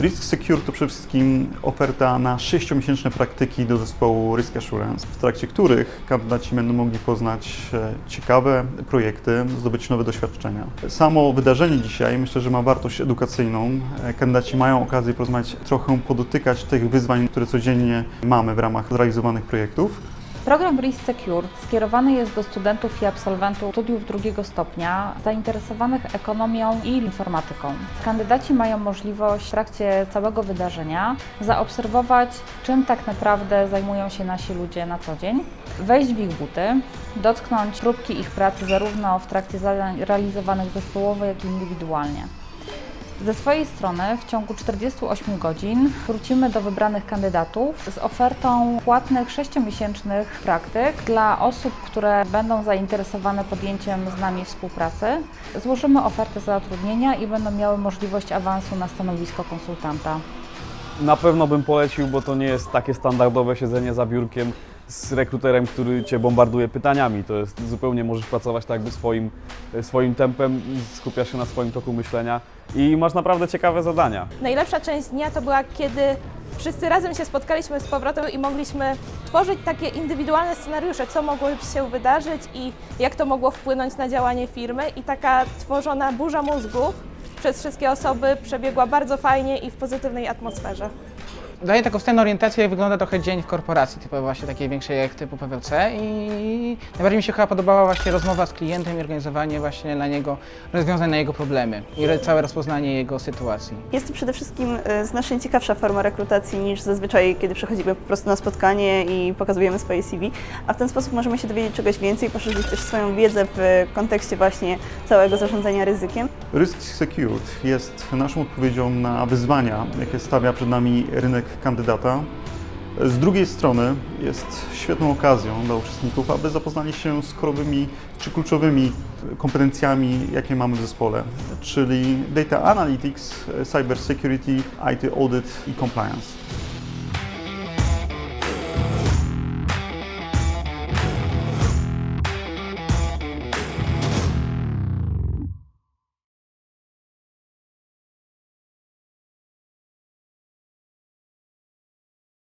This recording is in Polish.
Risk Secure to przede wszystkim oferta na 6-miesięczne praktyki do zespołu Risk Assurance, w trakcie których kandydaci będą mogli poznać e, ciekawe projekty, zdobyć nowe doświadczenia. Samo wydarzenie dzisiaj myślę, że ma wartość edukacyjną. E, Kandydaci mają okazję porozmawiać, trochę podotykać tych wyzwań, które codziennie mamy w ramach zrealizowanych projektów. Program Risk Secure skierowany jest do studentów i absolwentów studiów drugiego stopnia zainteresowanych ekonomią i informatyką. Kandydaci mają możliwość w trakcie całego wydarzenia zaobserwować, czym tak naprawdę zajmują się nasi ludzie na co dzień, wejść w ich buty, dotknąć próbki ich pracy zarówno w trakcie zadań realizowanych zespołowo, jak i indywidualnie. Ze swojej strony w ciągu 48 godzin wrócimy do wybranych kandydatów z ofertą płatnych 6-miesięcznych praktyk dla osób, które będą zainteresowane podjęciem z nami współpracy. Złożymy ofertę zatrudnienia i będą miały możliwość awansu na stanowisko konsultanta. Na pewno bym polecił, bo to nie jest takie standardowe siedzenie za biurkiem z rekruterem, który cię bombarduje pytaniami. To jest zupełnie możesz pracować tak jakby swoim, swoim tempem, skupiasz się na swoim toku myślenia i masz naprawdę ciekawe zadania. Najlepsza część dnia to była, kiedy wszyscy razem się spotkaliśmy z powrotem i mogliśmy tworzyć takie indywidualne scenariusze, co mogło się wydarzyć i jak to mogło wpłynąć na działanie firmy. I taka tworzona burza mózgów przez wszystkie osoby przebiegła bardzo fajnie i w pozytywnej atmosferze. Daje taką wstępną orientację, jak wygląda trochę dzień w korporacji, typowo właśnie takiej większej jak typu PwC i najbardziej mi się chyba podobała właśnie rozmowa z klientem i organizowanie właśnie dla niego rozwiązań na jego problemy i całe rozpoznanie jego sytuacji. Jest to przede wszystkim e, znacznie ciekawsza forma rekrutacji niż zazwyczaj, kiedy przychodzimy po prostu na spotkanie i pokazujemy swoje CV, a w ten sposób możemy się dowiedzieć czegoś więcej, poszerzyć też swoją wiedzę w kontekście właśnie całego zarządzania ryzykiem. Risk Secured jest naszą odpowiedzią na wyzwania, jakie stawia przed nami rynek kandydata. Z drugiej strony jest świetną okazją dla uczestników, aby zapoznali się z korowymi czy kluczowymi kompetencjami, jakie mamy w zespole, czyli Data Analytics, Cyber Security, IT Audit i Compliance.